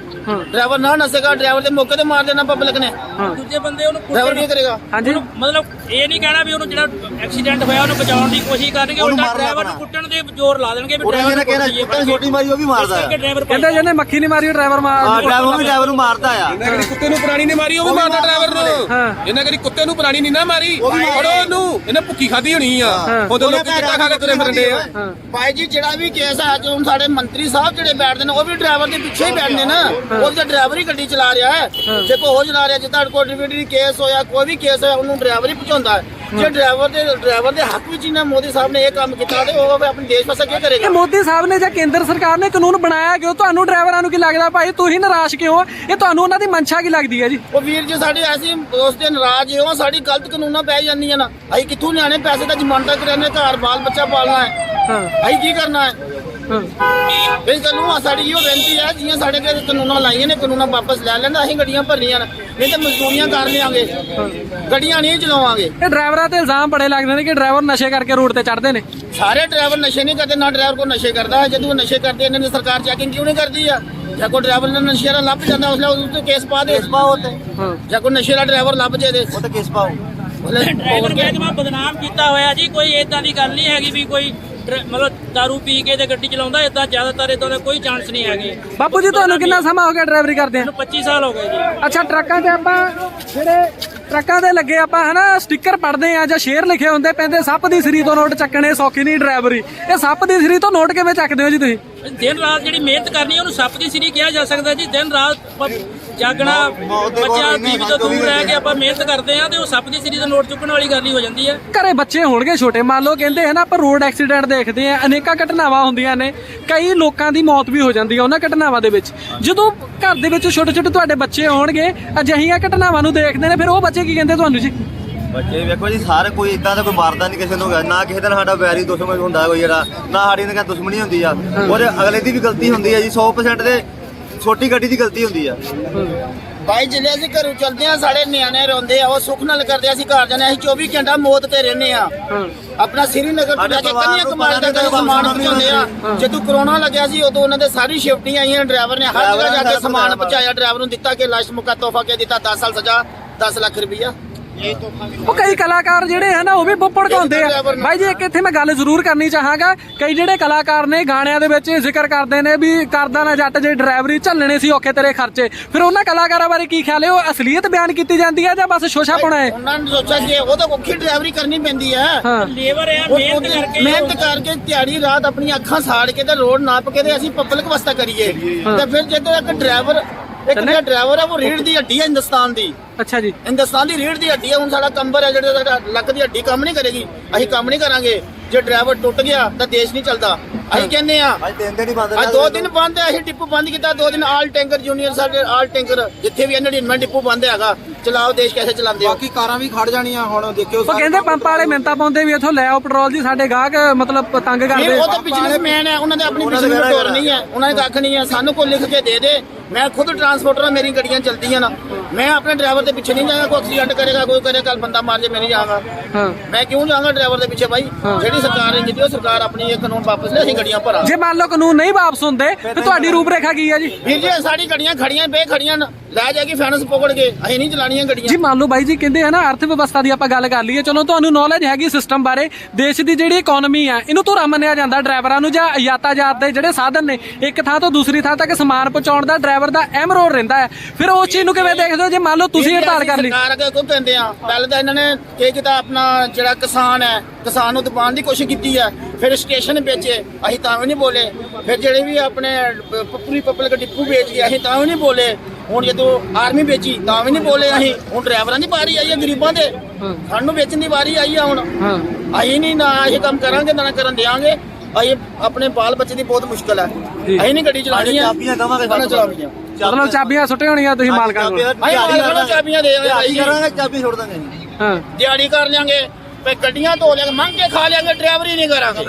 Speaker 1: ਡਰਾਈਵਰ ਨਾ ਨਸੇਗਾ ਡਰਾਈਵਰ ਦੇ ਮੌਕੇ ਤੇ ਮਾਰ ਦੇਣਾ ਪਬਲਿਕ ਨੇ।
Speaker 4: ਹਾਂ।
Speaker 3: ਦੂਜੇ ਬੰਦੇ ਉਹਨੂੰ
Speaker 1: ਡਰਾਈਵਰ ਕੀ ਕਰੇਗਾ?
Speaker 4: ਹਾਂਜੀ।
Speaker 3: ਮਤਲਬ ਇਹ ਨਹੀਂ ਕਹਿਣਾ ਵੀ ਉਹਨੂੰ ਜਿਹੜਾ ਐਕਸੀਡੈਂਟ ਹੋਇਆ ਉਹਨੂੰ ਬਚਾਉਣ ਦੀ ਕੋਸ਼ਿਸ਼ ਕਰਨਗੇ
Speaker 2: ਉਹਨੂੰ
Speaker 3: ਉਲਟਾ ਡਰਾਈਵਰ ਨੂੰ। ਕੁੱਟਣ ਦੇ ਜ਼ੋਰ ਲਾ ਦੇਣਗੇ ਵੀ ਡਰਾਈਵਰ
Speaker 2: ਇਹਨੇ ਕਹਿਣਾ ਦੀ ਛੋਟੀ ਮਾਰੀ ਉਹ ਵੀ ਮਾਰਦਾ। ਆ
Speaker 4: ਕਹਿੰਦੇ ਜਿਹਨੇ ਮੱਖੀ ਨਹੀਂ ਮਾਰੀ ਉਹ ਡਰਾਈਵਰ
Speaker 2: ਹਾਂ
Speaker 4: ਮਾਰ
Speaker 2: ਡਰਾਈਵਰ ਵੀ ਡਰਾਈਵਰ ਨੂੰ ਮਾਰਦਾ ਆ।
Speaker 5: ਇਹਨਾਂ ਕਦੀ ਕੁੱਤੇ ਨੂੰ ਪੁਰਾਣੀ ਨਹੀਂ ਮਾਰੀ ਉਹ ਵੀ ਮਾਰਦਾ ਡਰਾਈਵਰ ਨੂੰ।
Speaker 4: ਹਾਂ।
Speaker 5: ਇਹਨਾਂ ਕਦੀ ਕੁੱਤੇ ਨੂੰ ਪੁਰਾਣੀ ਨਹੀਂ ਨਾ ਮਾਰੀ ਫੜੋ ਉਹਨੂੰ। ਇਹਨੇ ਭੁੱਖੀ ਖਾਦੀ ਹੋਣੀ ਆ।
Speaker 4: ਹਾਂ।
Speaker 5: ਉਹਦੇ ਲੋਕੀ ਚਿੱਟਾ ਖਾ ਕੇ ਤੁਰੇ ਫਿਰਦੇ ਆ।
Speaker 4: ਹਾਂ।
Speaker 1: ਭਾਈ ਜੀ ਜਿਹੜਾ ਵੀ ਕੇਸ ਹੈ ਅੱਜ ਹੁਣ ਸਾਡੇ ਮੰਤਰੀ ਸਾਹਿਬ ਜਿਹੜੇ ਬੈਠਦੇ ਨੇ ਉਹ ਵੀ ਡਰਾਈਵਰ ਦੇ ਪਿੱਛੇ ਹੀ ਬੈਠਦੇ ਨਾ ਉਹ ਤਾਂ ਡਰਾਈਵਰ ਹੀ ਗੱਡੀ ਚਲਾ ਰਿਹਾ ਹੈ। ਜੇ ਕੋਈ ਹੋ ਚਲਾ ਰਿਹਾ ਜਿੱਦਾਂ ਡਿਵੀਡੀ ਕੇਸ ਹੋਇਆ ਕੋਈ ਵੀ ਕੇਸ ਹੋਇਆ ਉਹਨੂੰ ਡਰਾਈਵਰ ਹੀ ਪਹੁੰਚਾਉਂਦਾ ਹੈ। ਜੇ ਡਰਾਈਵਰ ਦੇ ਡਰਾਈਵਰ ਦੇ ਹੱਕ ਵਿੱਚ ਇਹਨਾਂ ਮੋਦੀ ਸਾਹਿਬ ਨੇ ਇਹ ਕੰਮ ਕੀਤਾ ਤੇ ਉਹ ਆਪਣੇ ਦੇਸ਼ ਵਾਸਤੇ ਕੀ
Speaker 4: ਇਹ
Speaker 1: ਕਰੇਗਾ
Speaker 4: ਮੋਦੀ ਸਾਹਿਬ ਨੇ ਜਾਂ ਕੇਂਦਰ ਸਰਕਾਰ ਨੇ ਕਾਨੂੰਨ ਬਣਾਇਆ ਕਿਉਂ ਤੁਹਾਨੂੰ ਡਰਾਈਵਰਾਂ ਨੂੰ ਕੀ ਲੱਗਦਾ ਭਾਈ ਤੁਸੀਂ ਨਿਰਾਸ਼ ਕਿਉਂ ਹੋ? ਇਹ ਤੁਹਾਨੂੰ ਉਹਨਾਂ ਦੀ ਮਨਸ਼ਾ ਕੀ ਲੱਗਦੀ ਹੈ ਜੀ?
Speaker 1: ਉਹ ਵੀਰ ਜੀ ਸਾਡੇ ਐਸੀ ਉਸ ਦੇ ਨਾਰਾਜ਼ ਹੋ ਸਾਡੀ ਗਲਤ ਕਾਨੂੰਨਾਂ ਪੈ ਜਾਂਦੀਆਂ ਨਾ। ਅਸੀਂ ਕਿੱਥੋਂ ਲਿਆਣੇ ਪੈਸੇ ਤਾਂ ਜ਼ਮਾਨਤਾਂ ਕਰਾਣੇ ਘਰ ਬਾਲ ਬੱਚਾ ਪਾਲਣਾ ਹੈ।
Speaker 4: ਹਾਂ।
Speaker 1: ਅਸੀਂ ਕੀ ਕਰਨਾ ਹੈ?
Speaker 4: ਹਾਂ
Speaker 1: ਇਸ ਗੱਲ ਨੂੰ ਸਾਡੀ ਇਹੋ ਬੇਨਤੀ ਹੈ ਜਿਵੇਂ ਸਾਡੇ ਕੋਲ ਕਾਨੂੰਨਾਂ ਲਾਈਆਂ ਨੇ ਕਾਨੂੰਨਾਂ ਵਾਪਸ ਲੈ ਲੈਂਦਾ ਅਸੀਂ ਗੱਡੀਆਂ ਭਰਨੀਆਂ ਨੇ ਨਹੀਂ ਤਾਂ ਮਜ਼ਦੂਰੀਆਂ ਕਰ ਲਿਆਂਗੇ। ਗੱਡੀਆਂ ਨਹੀਂ ਚਲਾਵਾਂਗੇ।
Speaker 4: ਇਹ ਡਰਾਈਵਰਾਂ ਤੇ ਇਲਜ਼ਾਮ ਬੜੇ ਲੱਗਦੇ ਨੇ ਕਿ ਡਰਾਈਵਰ ਨਸ਼ੇ ਕਰਕੇ ਰੋਡ ਤੇ ਚੜ੍ਹਦੇ ਨੇ।
Speaker 1: ਸਾਰੇ ਡਰਾਈਵਰ ਨਸ਼ੇ ਨਹੀਂ ਕਰਦੇ ਨਾ ਡਰਾਈਵਰ ਕੋ ਨਸ਼ੇ ਕਰਦਾ ਹੈ। ਜਦੋਂ ਉਹ ਨਸ਼ੇ ਕਰਦੇ ਇਹਨਾਂ ਦੀ ਸਰਕਾਰ ਚੈਕਿੰਗ ਕਿਉਂ ਨਹੀਂ ਕਰਦੀ ਆ? ਜਾਂ ਕੋਈ ਡਰਾਈਵਰ ਨਾਲ ਨਸ਼ੇ ਦਾ ਲੱਭ ਜਾਂਦਾ ਉਸ ਲਈ ਉਸ ਤੇ ਕੇਸ ਪਾ ਦੇ।
Speaker 2: ਪਾਓ ਤੇ
Speaker 4: ਹਾਂ।
Speaker 1: ਜਾਂ ਕੋਈ ਨਸ਼ੇ ਦਾ ਡਰਾਈਵਰ ਲੱਭ ਜੇ ਦੇ
Speaker 2: ਉਹ ਤੇ ਕਿਸ ਪਾਓ।
Speaker 3: ਡਰਾਈਵਰ ਮਹਿਕਮਾ ਬਦਨਾਮ ਕੀਤਾ ਹੋਇਆ ਜੀ ਕੋਈ ਇਦਾਂ ਦੀ ਗੱਲ ਨਹੀਂ ਹੈਗੀ ਵੀ ਕੋਈ ਮਤਲਬ ਦਾਰੂ ਪੀ ਕੇ ਤੇ ਗੱਡੀ ਚਲਾਉਂਦਾ ਇਦਾਂ ਜ਼ਿਆਦਾਤਰ ਇਦਾਂ ਦਾ ਕੋਈ ਚਾਂਸ ਨਹੀਂ ਹੈਗੇ।
Speaker 4: ਬਾਪੂ ਜੀ ਤੁਹਾਨੂੰ ਕਿੰਨਾ ਸਮਾਂ ਹੋ ਗਿਆ ਡਰਾਈਵਰੀ ਕਰਦੇ ਆ?
Speaker 3: ਮੈਨੂੰ 25 ਸਾਲ ਹੋ ਗਏ ਜੀ।
Speaker 4: ਅੱਛਾ ਟਰੱਕਾਂ ਤੇ ਆਪਾਂ ਜਿਹੜੇ ਟਰੱਕਾਂ ਤੇ ਲੱਗੇ ਆਪਾਂ ਹਨਾ ਸਟicker ਪੜਦੇ ਆ ਜਾਂ ਸ਼ੇਰ ਲਿਖੇ ਹੁੰਦੇ ਪੈਂਦੇ ਸੱਪ ਦੀ ਸਰੀ ਤੋਂ ਨੋਟ ਚੱਕਣੇ ਸੌਖੀ ਨਹੀਂ ਡਰਾਈਵਰੀ। ਇਹ ਸੱਪ ਦੀ ਸਰੀ ਤੋਂ ਨੋਟ ਕਿਵੇਂ ਚੱਕਦੇ ਹੋ ਜੀ ਤੁਸੀਂ?
Speaker 3: ਦਿਨ ਰਾਤ ਜਿਹੜੀ ਮਿਹਨਤ ਕਰਨੀ ਉਹਨੂੰ ਸੱਪ ਦੀ ਸਿਰੀ ਕਿਹਾ ਜਾ ਸਕਦਾ ਜੀ। ਦਿਨ ਰਾਤ ਜਾਗਣਾ
Speaker 2: ਮੌਤ ਦੇ ਕੋਲ
Speaker 3: ਬੱਚਾ
Speaker 2: ਇੰਨੇ
Speaker 3: ਟੀਵੀ ਤੋਂ ਦੂਰ ਰਹਿ ਕੇ ਆਪਾਂ ਮਿਹਨਤ ਕਰਦੇ ਆ ਤੇ ਉਹ ਸੱਪ ਦੀ ਸਿਰੀ ਤੋਂ ਨੋਟ ਚੁੱਕਣ ਵਾਲੀ ਗੱਲ ਹੀ ਹੋ ਜਾਂਦੀ ਹੈ।
Speaker 4: ਘਰੇ ਬੱਚੇ ਹੋਣਗੇ ਛੋਟੇ ਮੰਨ ਲਓ ਕਹਿੰਦੇ ਹੈ ਨਾ ਆਪਾਂ ਰੋਡ ਐਕਸੀਡੈਂਟ ਦੇਖਦੇ ਆ ਅਨੇਕਾਂ ਘਟਨਾਵਾਂ ਹੁੰਦੀਆਂ ਨੇ ਕਈ ਲੋਕਾਂ ਦੀ ਮੌਤ ਵੀ ਹੋ ਜਾਂਦੀ ਹੈ ਉਹਨਾਂ ਘਟਨਾਵਾਂ ਦੇ ਵਿੱਚ। ਜਦੋਂ ਘਰ ਦੇ ਵਿੱਚ ਛੋਟੇ ਛੋਟੇ ਤੁਹਾਡੇ ਬੱਚੇ ਹੋਣਗੇ ਅਜਿਹੀਆਂ ਘਟਨਾਵਾਂ ਨੂੰ ਦੇਖਦੇ ਨੇ ਫਿਰ ਉਹ ਬੱਚੇ ਕੀ ਕਹਿੰਦੇ ਤੁਹਾਨੂੰ ਜੀ?
Speaker 6: ਬੱਚੇ ਵੇਖੋ ਜੀ ਸਾਰੇ ਕੋਈ ਇਦਾਂ ਦਾ ਕੋਈ ਮਾਰਦਾ ਨਹੀਂ ਕਿਸੇ ਨੂੰ। ਨਾ ਕਿਸੇ ਦਾ ਸਾਡਾ ਵੈਰੀ ਦੁਸ਼ਮਣ ਹੁੰਦਾ ਕੋਈ ਜਿਹੜਾ ਨਾ ਸਾਡੀ ਨਾਲ ਦੁਸ਼ਮਣੀ ਹੁੰਦੀ ਆ। ਔਰ ਅਗਲੇ ਦੀ ਵੀ ਗਲਤੀ ਹੁੰਦੀ ਆ ਜੀ 100% ਦੇ ਛੋਟੀ ਗੱਡੀ ਦੀ ਗਲਤੀ ਹੁੰਦੀ ਆ।
Speaker 1: ਭਾਈ ਜਿਲੇ ਅਸੀਂ ਘਰੋਂ ਚਲਦੇ ਆ ਸਾਡੇ ਨਿਆਣੇ ਰੋਂਦੇ ਆ ਉਹ ਸੁੱਖ ਨਾਲ ਕਰਦੇ ਆ, ਅਸੀਂ ਘਰ ਜਾਂਦੇ ਆ, ਅਸੀਂ 24 ਘੰਟਾ ਮੌਤ ਤੇ ਰਹਿੰਦੇ ਆ ਆਪਣਾ ਸ੍ਰੀਨਗਰ ਤੋਂ ਲੈ ਕੇ
Speaker 6: ਸਾਡੇ
Speaker 1: ਕੰਨਿਆ ਕੁਮਾਰੀ ਤੱਕ ਅਸੀਂ ਸਮਾਨ ਪਹੁੰਚਾਉਂਦੇ ਆ ਜਦੋਂ ਕਰੋਨਾ ਲੱਗਿਆ ਸੀ ਉਦੋਂ ਉਹਨਾਂ ਦੇ ਸਾਰੀ ਸ਼ਿਫਟੀਆਂ ਆਈਆਂ ਡਰਾਈਵਰ ਨੇ ਹਰ ਜਗ੍ਹਾ ਜਾ ਕੇ ਸਮਾਨ ਪਹੁੰਚਾਇਆ ਡਰਾਈਵਰ ਨੂੰ ਦਿੱਤਾ ਕਿ ਲਾਸ਼ ਮੁਕਾ ਤੋਹਫਾ ਕੇ ਦਿੱਤਾ 10 ਸਾਲ ਸਜ਼ਾ 10 ਲੱਖ ਰੁਪਈਆ।
Speaker 4: ਉਹ ਕਈ ਕਲਾਕਾਰ ਜਿਹੜੇ ਹਨ ਉਹ ਵੀ ਭੜਕਾਉਂਦੇ ਆ। ਬਾਈ ਜੀ ਇੱਕ ਇੱਥੇ ਮੈਂ ਗੱਲ ਜ਼ਰੂਰ ਕਰਨੀ ਚਾਹਾਂਗਾ। ਕਈ ਜਿਹੜੇ ਕਲਾਕਾਰ ਨੇ ਗਾਣਿਆਂ ਦੇ ਵਿੱਚ ਜ਼ਿਕਰ ਕਰਦੇ ਨੇ ਵੀ ਕਰਦਾ ਨਾ ਜੱਟ ਜੇ ਡਰਾਈਵਰੀ ਝੱਲਣੇ ਸੀ ਔਖੇ ਤੇਰੇ ਖਰਚੇ। ਫਿਰ ਉਹਨਾਂ ਕਲਾਕਾਰਾਂ ਬਾਰੇ ਕੀ ਖਿਆਲ ਹੈ? ਉਹ ਅਸਲੀਅਤ ਬਿਆਨ ਕੀਤੀ ਜਾਂਦੀ ਹੈ ਜਾਂ ਬਸ ਸ਼ੋਸ਼ਾ ਪਾਉਣਾ ਹੈ?
Speaker 1: ਉਹਨਾਂ ਨੇ ਸੋਚਿਆ ਕਿ ਉਹ ਤਾਂ ਔਖੀ ਡਰਾਈਵਰੀ ਕਰਨੀ ਪੈਂਦੀ ਹੈ।
Speaker 4: ਹਾਂ।
Speaker 3: ਲੇਬਰ ਆ
Speaker 1: ਉਹ-
Speaker 3: ਮਿਹਨਤ ਕਰਕੇ
Speaker 1: ਮਿਹਨਤ ਕਰਕੇ ਦਿਹਾੜੀ ਰਾਤ ਆਪਣੀਆਂ ਅੱਖਾਂ ਸਾੜ ਕੇ ਤੇ ਰੋਡ ਨਾਪ ਕੇ ਤੇ ਅਸੀਂ ਪਬਲਿਕ ਵਾਸਤਾ ਕਰੀਏ। ਤੇ ਫਿਰ ਜਦੋਂ ਇੱਕ ਡਰਾਈਵਰ ਇੱਕ ਜਿਹੜਾ ਡਰਾਈਵਰ ਹੈ ਉਹ ਰੀੜ ਦੀ ਹੱਡੀ ਹੈ ਹਿੰਦੁਸਤਾਨ ਦੀ।
Speaker 4: ਅੱਛਾ ਜੀ।
Speaker 1: ਹਿੰਦੁਸਤਾਨ ਦੀ ਰੀੜ ਦੀ ਹੱਡੀ ਹੈ ਹੁਣ ਸਾਡਾ ਕੰਬਰ ਹੈ ਜਿਹੜਾ ਸਾਡਾ ਲੱਕ ਦੀ ਹੱਡੀ ਕੰਮ ਨਹੀਂ ਕਰੇਗੀ। ਅਸੀਂ ਕੰਮ ਨਹੀਂ ਕਰਾਂਗੇ। ਜੇ ਡਰਾਈਵਰ ਟੁੱਟ ਗਿਆ ਤਾਂ ਦੇਸ਼ ਨਹੀਂ ਚੱਲਦਾ। ਅਸੀਂ ਕਹਿੰਦੇ ਆ
Speaker 6: ਅੱਜ ਤਿੰਨ ਦਿਨ ਹੀ ਬੰਦ
Speaker 1: ਅੱਜ ਦੋ ਦਿਨ ਬੰਦ ਹੈ ਅਸੀਂ ਡਿਪੂ ਬੰਦ ਕੀਤਾ ਦੋ ਦਿਨ ਆਲ ਟੈਂਕਰ ਜੂਨੀਅਰ ਸਾਡੇ ਆਲ ਟੈਂਕਰ ਜਿੱਥੇ ਵੀ ਇਹਨਾਂ ਦੀ ਡਿਪੂ ਬੰਦ ਹੈਗਾ ਚਲਾਓ ਦੇਸ਼ ਕੈਸੇ ਚਲਾਉਂਦੇ ਹੋ।
Speaker 2: ਬਾਕੀ ਕਾਰਾਂ ਵੀ ਖੜ ਜਾਣੀਆਂ ਹੁਣ ਦੇਖਿਓ
Speaker 4: ਉਹ ਕਹਿੰਦੇ ਪੰਪ ਵਾਲੇ ਮਿੰਤਾ ਪਾਉਂਦੇ ਵੀ ਇੱਥੋਂ ਲੈ ਆਓ ਪੈਟਰੋਲ ਜੀ ਸਾਡੇ ਗਾਹਕ ਮਤਲਬ ਤੰਗ
Speaker 1: ਨਹੀਂ
Speaker 4: ਕਰਦੇ।
Speaker 1: ਉਹ ਤਾਂ ਬਿਜ਼ਨਸਮੈਨ ਹੈ ਉਹਨਾਂ ਦੇ ਆਪਣੀ ਬਿਜ਼ਨਸ ਟੋਰ ਨਹੀਂ ਹੈ ਉਹਨਾਂ ਨੇ ਕੱਖ ਨਹੀਂ ਹੈ ਸਾਨੂੰ ਕੋਈ ਲਿਖ ਕੇ ਦੇ ਦੇ ਮੈਂ ਖੁਦ ਟਰਾਂਸਪੋਰਟਰ ਹਾਂ ਮੇਰੀ ਗੱਡੀਆਂ ਚੱਲਦੀਆਂ ਨਾ। ਮੈਂ ਆਪਣੇ ਡਰਾਈਵਰ ਦੇ ਪਿੱਛੇ ਨਹੀਂ ਜਾਗਾ ਕੋਈ ਐਕਸੀਡੈਂਟ ਕਰੇਗਾ ਕੋਈ ਕਰੇ ਕੱਲ ਬੰਦਾ ਮਾਰ ਜੇ ਮੈਂ ਨਹੀਂ ਜਾਵਾਂਗਾ।
Speaker 4: ਹਾਂ।
Speaker 1: ਮੈਂ ਕਿਉਂ ਜਾਵਾਂਗਾ ਡਰਾਈਵਰ ਦੇ ਪਿੱਛੇ ਭਾਈ ਜਿਹੜੀ ਸਰਕਾਰ ਨੇ ਕੀਤੀ ਉਹ ਸਰਕਾਰ ਆਪਣੀ ਇਹ ਕਾਨੂੰਨ ਵਾਪਸ ਲੈ ਅਸੀਂ ਗੱਡੀਆਂ ਭਰਾਂ।
Speaker 4: ਜੇ ਮੰਨ ਲਓ ਕਾਨੂੰਨ ਨਹੀਂ ਵਾਪਸ ਹੁੰਦੇ ਤੇ ਤੁਹਾਡੀ ਰੂਪਰੇਖਾ ਕੀ ਹੈ ਜੀ?
Speaker 1: ਵੀਰ ਜੀ ਇਹ ਸਾਡੀ ਗੱਡੀਆਂ ਖੜੀਆਂ ਬੇ ਖੜੀਆਂ ਨਾ ਲੈ ਜਾਏਗੀ ਫੈਨਸ ਪਕੜ ਕੇ ਅਸੀਂ ਨਹੀਂ ਚਲਾਣੀਆਂ ਗੱਡੀਆਂ
Speaker 4: ਜੀ ਮੰਨ ਲਓ ਬਾਈ ਜੀ ਕਹਿੰਦੇ ਆ ਨਾ ਅਰਥ ਵਿਵਸਥਾ ਦੀ ਆਪਾਂ ਗੱਲ ਕਰ ਲਈਏ। ਚਲੋ ਤੁਹਾਨੂੰ ਨੌਲੇਜ ਹੈਗੀ ਸਿਸਟਮ ਬਾਰੇ। ਦੇਸ਼ ਦੀ ਜਿਹੜੀ ਇਕਨੋਮੀ ਆ ਇਹਨੂੰ ਧੁਰਾ ਮੰਨਿਆ ਜਾਂਦਾ ਡਰਾਈਵਰਾਂ ਨੂੰ ਜਾਂ ਯਾਤਾਯਾਤ ਦੇ ਜਿਹੜੇ ਸਾਧਨ ਨੇ ਇੱਕ ਥਾਂ ਤੋਂ ਦੂਸਰੀ ਥਾਂ ਤੱਕ ਸਮਾਨ ਪਹੁੰਚਾਉਣ ਦਾ ਡਰਾਈਵਰ ਦਾ ਅਹਿਮ ਰੋਲ ਰਹਿੰਦਾ ਹੈ। ਫਿਰ ਉਸ ਚੀਜ਼ ਨੂੰ ਕਿਵੇਂ ਦੇਖਦੇ ਹੋ? ਜੇ ਮੰਨ ਲਓ ਤੁਸੀਂ ਹੜਤਾਲ ਕਰ ਲਈ।
Speaker 1: ਸਰਕਾਰ ਅੱਗੇ ਕਿਉਂ ਕਹਿੰਦੇ ਆ ਪਹਿਲਾਂ ਤਾਂ ਇਹਨਾਂ ਨੇ ਕੀ ਕੀਤਾ ਆਪਣਾ ਜਿਹੜਾ ਕਿਸਾਨ ਹੈ ਕਿਸਾਨ ਨੂੰ ਦਬਾਉਣ ਦੀ ਕੋਸ਼ਿਸ਼ ਕੀਤੀ ਹੈ ਫਿਰ ਸਟੇਸ਼ਨ ਵੇਚੇ ਅਸੀਂ ਤਾਂ ਵੀ ਨਹੀਂ ਬੋਲੇ। ਫਿਰ ਜਿਹੜੇ ਵੀ ਆਪਣੇ ਪ- ਪੂਰੀ ਪਬਲਿਕ ਡਿਪੂ ਵੇਚ ਗਏ ਅਸੀਂ ਤਾਂ ਵੀ ਨਹੀਂ ਬੋਲੇ। ਹੁਣ ਜਦੋਂ ਆਰਮੀ ਵੇਚੀ ਤਾਂ ਵੀ ਨਹੀਂ ਬੋਲੇ ਅਸੀਂ। ਹੁਣ ਡਰਾਈਵਰਾਂ ਦੀ ਵਾਰੀ ਆਈ ਹੈ ਗਰੀਬਾਂ ਦੇ। ਸਾਨੂੰ ਵੇਚਣ ਦੀ ਵਾਰੀ ਆਈ ਆ ਹੁਣ।
Speaker 4: ਹਾਂ।
Speaker 1: ਅਸੀਂ ਨਹੀਂ ਨਾ ਇਹ ਕੰਮ ਕਰਾਂਗੇ ਨਾ ਕਰਨ ਦੇਾਂਗੇ ਅਸੀਂ ਆਪਣੇ ਬਾਲ ਬੱਚੇ ਦੀ ਬਹੁਤ ਮੁਸ਼ਕਲ ਹੈ। ਅਸੀਂ ਨਹੀਂ ਗੱਡੀ ਚਲਾਣੀ ਹੈ
Speaker 6: ਚਾਬੀਆਂ ਦਵਾਂਗੇ
Speaker 1: ਨਾ ਚਲਾਉਣੀਆਂ
Speaker 4: ਮਤਲਬ ਚਾਬੀਆਂ ਸੁੱਟੇ ਹੋਣੀਆਂ ਤੁਸੀਂ ਮਾਲਕਾਂ ਕੋਲ।
Speaker 1: ਅਸੀਂ ਮਾਲਕਾਂ ਨੂੰ ਚਾਬੀਆਂ ਦੇ ਦਿਆਂਗੇ।
Speaker 6: ਕਰਾਂਗੇ ਚਾਬੀ ਛੋੜ ਦਾਂਗੇ ਜੀ।
Speaker 4: ਹਾਂ।
Speaker 1: ਦਿਹਾੜੀ ਕਰ ਲਿਆਂਗੇ। ਤੇ ਗੱਡੀਆਂ ਧੋ ਲਿਆਂਗੇ ਮੰਗ ਕੇ ਖਾ ਲਿਆਂਗੇ ਡਰਾਈਵਰੀ ਨਹੀਂ ਕਰਾਂਗੇ।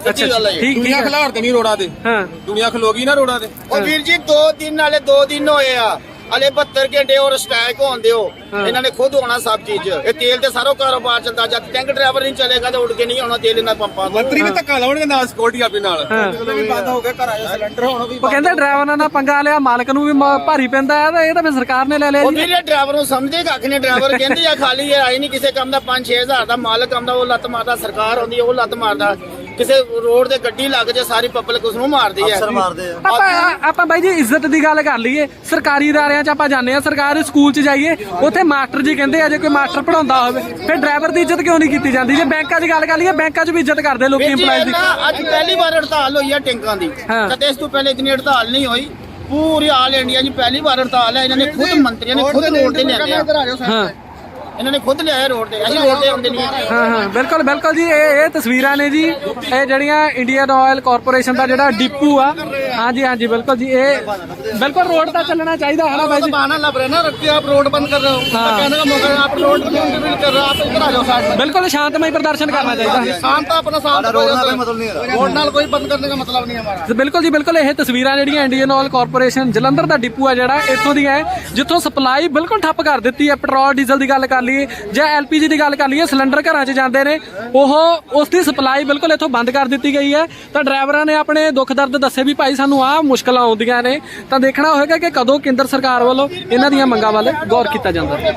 Speaker 4: ਹਾਂ
Speaker 1: ਸੱਚੀ ਗੱਲ ਹੈ ਜੀ।
Speaker 4: ਠੀਕ ਠੀਕ
Speaker 5: ਦੁਨੀਆ
Speaker 4: ਹੈ
Speaker 5: ਖਿਲਾਰ ਤੇ ਨਹੀਂ ਰੋੜਾ ਤੇ।
Speaker 4: ਹਾਂ।
Speaker 5: ਦੁਨੀਆ ਖਲੋ ਗਈ ਨਾ ਰੋੜਾ ਤੇ।
Speaker 1: ਉਹ ਵੀਰ ਜੀ ਦੋ ਦਿਨ ਨਾਲੇ ਦੋ ਦਿਨ ਹੋਏ ਆ। ਹਲੇ 72 ਘੰਟੇ ਹੋਰ ਸਟ੍ਰਾਈਕ ਹੋਣ ਦਿਓ। ਇਹਨਾਂ ਨੇ ਖੁਦ ਹੋਣਾ ਸਭ ਚੀਜ਼। ਇਹ ਤੇਲ ਤੇ ਸਾਰਾ ਕਾਰੋਬਾਰ ਚੱਲਦਾ। ਜਦ ਟੈਂਕ ਡਰਾਈਵਰ ਨਹੀਂ ਚੱਲੇਗਾ ਤਾਂ ਉੱਡ ਕੇ ਨਹੀਂ ਆਉਣਾ ਤੇਲ ਇਹਨਾਂ ਪੰਪਾਂ ਤੋਂ।
Speaker 5: ਮੰਤਰੀ ਵੀ ਧੱਕਾ ਲਾਉਣਗੇ ਨਾਲ ਸਿਕਿਉਰਿਟੀ ਆਪੇ ਨਾਲ।
Speaker 4: ਹਾਂ।
Speaker 2: ਵੀ ਬੰਦ ਹੋ ਗਿਆ ਘਰਾਂ 'ਚ ਸਿਲੰਡਰ ਹੁਣ ਵੀ
Speaker 4: ਉਹ ਕਹਿੰਦੇ ਡਰਾਈਵਰਾਂ ਨਾਲ ਪੰਗਾ ਲਿਆ ਮਾਲਕ ਨੂੰ ਵੀ ਭਾਰੀ ਪੈਂਦਾ ਹੈ ਤਾਂ ਇਹ ਤਾਂ ਫਿਰ ਸਰਕਾਰ ਨੇ ਲੈ ਲਿਆ
Speaker 1: ਉਹ
Speaker 4: ਜੀ।
Speaker 1: ਵੀਰੇ ਡਰਾਈਵਰ ਨੂੰ ਸਮਝਦੇ ਕੱਖ ਨੇ। ਡਰਾਈਵਰ ਕਹਿੰਦੇ ਆ ਖਾਲੀ ਹੈ ਆਈ ਨਹੀਂ ਕਿਸੇ ਕੰਮ ਦਾ 5-6000 ਦਾ ਮਾਲਕ ਆਉਂਦਾ ਉਹ ਲੱਤ ਮਾਰਦਾ ਸਰਕਾਰ ਆਉਂਦੀ ਉਹ ਲੱਤ ਮਾਰਦਾ। ਕਿਸੇ ਰੋਡ ਤੇ ਗੱਡੀ ਲੱਗ ਜੇ ਸਾਰੀ ਪਬਲਿਕ ਉਸ ਨੂੰ ਮਾਰਦੀ ਹੈ।
Speaker 6: ਅਫਸਰ ਮਾਰਦੇ ਆ।
Speaker 4: ਆਪਾਂ ਆਪਾਂ ਬਾਈ ਜੀ ਇੱਜ਼ਤ ਦੀ ਗੱਲ ਕਰ ਲਈਏ। ਸਰਕਾਰੀ ਅਦਾਰਿਆਂ 'ਚ ਆਪਾਂ ਜਾਂਦੇ ਆ ਸਰਕਾਰੀ ਸਕੂਲ 'ਚ ਜਾਈਏ ਉੱਥੇ ਮਾਸਟਰ ਜੀ ਕਹਿੰਦੇ ਆ ਜੇ ਕੋਈ ਮਾਸਟਰ ਪੜਾਉਂਦਾ ਹੋਵੇ ਫਿਰ ਡਰਾਈਵਰ ਦੀ ਇੱਜ਼ਤ ਕਿਉਂ ਨਹੀਂ ਕੀਤੀ ਜਾਂਦੀ? ਜੇ ਬੈਂਕਾਂ ਦੀ ਗੱਲ ਕਰ ਲਈਏ ਬੈਂਕਾਂ 'ਚ ਵੀ ਇੱਜ਼ਤ ਕਰਦੇ ਲੋਕੀ
Speaker 1: ਵੀਰ ਜੀ,
Speaker 4: EMPLOYEES ਦੀ।
Speaker 1: ਅੱਜ ਪਹਿਲੀ ਵਾਰ ਹੜਤਾਲ ਹੋਈ ਹੈ ਟੈਂਕਾਂ ਦੀ।
Speaker 4: ਹਾਂ।
Speaker 1: ਕਦੇ ਇਸ ਤੋਂ ਪਹਿਲੇ ਇਤਨੀ ਹੜਤਾਲ ਨਹੀਂ ਹੋਈ। ਪੂਰੀ ਆਲ ਇੰਡੀਆ 'ਚ ਪਹਿਲੀ ਵਾਰ ਹੜਤਾਲ ਹੈ। ਇਹਨਾਂ ਨੇ ਖੁਦ ਮੰਤਰੀਆਂ ਨੇ ਖੁਦ ਰੋਡ ਤੇ ਲਿਆਂਦੇ ਆ।
Speaker 4: ਹਾਂ।
Speaker 1: ਖੁਦ ਲਿਆਇਆ
Speaker 4: ਹਾਂ ਹਾਂ। ਬਿਲਕੁਲ ਬਿਲਕੁਲ ਜੀ ਇਹ ਇਹ ਤਸਵੀਰਾਂ ਨੇ ਜੀ। ਇਹ ਜਿਹੜੀਆਂ ਇੰਡੀਅਨ ਆਇਲ ਕਾਰਪੋਰੇਸ਼ਨ ਦਾ ਜਿਹੜਾ ਡਿਪੂ ਆ। ਹਾਂਜੀ ਹਾਂਜੀ ਬਿਲਕੁਲ ਜੀ ਇਹ ਬਿਲਕੁਲ ਰੋਡ ਤਾਂ ਚੱਲਣਾ ਚਾਹੀਦਾ ਹੈ ਬਾਈ ਜੀ?
Speaker 1: ਬਾਣਾ ਲੱਭ ਰਹੇ ਨਾ ਰੱਖੀ ਆਪ
Speaker 4: ਰੋਡ
Speaker 1: ਬੰਦ ਕਰ ਰਹੇ ਹੋ। ਤਾਂ ਕਹਿੰਦੇ ਦਾ ਆਪ ਰੋਡ ਬੰਦ ਕਰ ਰਹੇ ਆਪ ਇੱਧਰ ਆ ਜਾਓ ਸਾਈਡ
Speaker 4: ਬਿਲਕੁਲ ਸ਼ਾਂਤਮਈ ਪ੍ਰਦਰਸ਼ਨ ਕਰਨਾ ਚਾਹੀਦਾ।
Speaker 1: ਸ਼ਾਂਤ ਆਪਣਾ
Speaker 6: ਸ਼ਾਂਤ ਰੋਡ ਨਾਲ ਕੋਈ
Speaker 1: ਬੰਦ ਕਰਨ ਦਾ ਮਤਲਬ ਨਹੀਂ
Speaker 4: ਹੈ ਬਿਲਕੁਲ ਜੀ ਬਿਲਕੁਲ ਇਹ ਤਸਵੀਰਾਂ ਜਿਹੜੀਆਂ ਇੰਡੀਅਨ ਆਇਲ ਕਾਰਪੋਰੇਸ਼ਨ ਜਲੰਧਰ ਦਾ ਡਿਪੂ ਆ ਜਿਹੜਾ ਇੱਥੋਂ ਦੀਆਂ ਜਿੱਥੋਂ ਸਪਲਾਈ ਬਿਲਕੁਲ ਠੱਪ ਕਰ ਦਿੱਤੀ ਹੈ ਪੈਟਰੋਲ ਡੀਜ਼ਲ ਦੀ ਗੱਲ ਕਰ ਲਈਏ ਜਾਂ ਐਲਪੀਜੀ ਦੀ ਗੱਲ ਕਰ ਲਈਏ, ਸਿਲੰਡਰ ਘਰਾਂ 'ਚ ਜਾਂਦੇ ਨੇ, ਉਹ ਉਸ ਦੀ ਸਪਲਾਈ ਬਿਲਕੁਲ ਇੱਥੋਂ ਬੰਦ ਕਰ ਦਿੱਤੀ ਗਈ ਹੈ। ਤਾਂ ਡਰਾਈਵਰਾਂ ਨੇ ਆਪਣੇ ਦੁੱਖ ਦਰਦ ਦੱਸੇ ਵੀ ਭਾਈ ਸਾਨੂੰ ਆਹ ਮੁਸ਼ਕਲਾਂ ਆਉਂਦੀਆਂ ਨੇ। ਤਾਂ ਦੇਖਣਾ ਹੋਏਗਾ ਕਿ ਕਦੋਂ ਕੇਂਦਰ ਸਰਕਾਰ ਵੱਲੋਂ ਇਹਨਾਂ ਦੀਆਂ ਮੰਗਾਂ ਵੱਲ ਗੌਰ ਕੀਤਾ ਜਾਂਦਾ। ਹੈ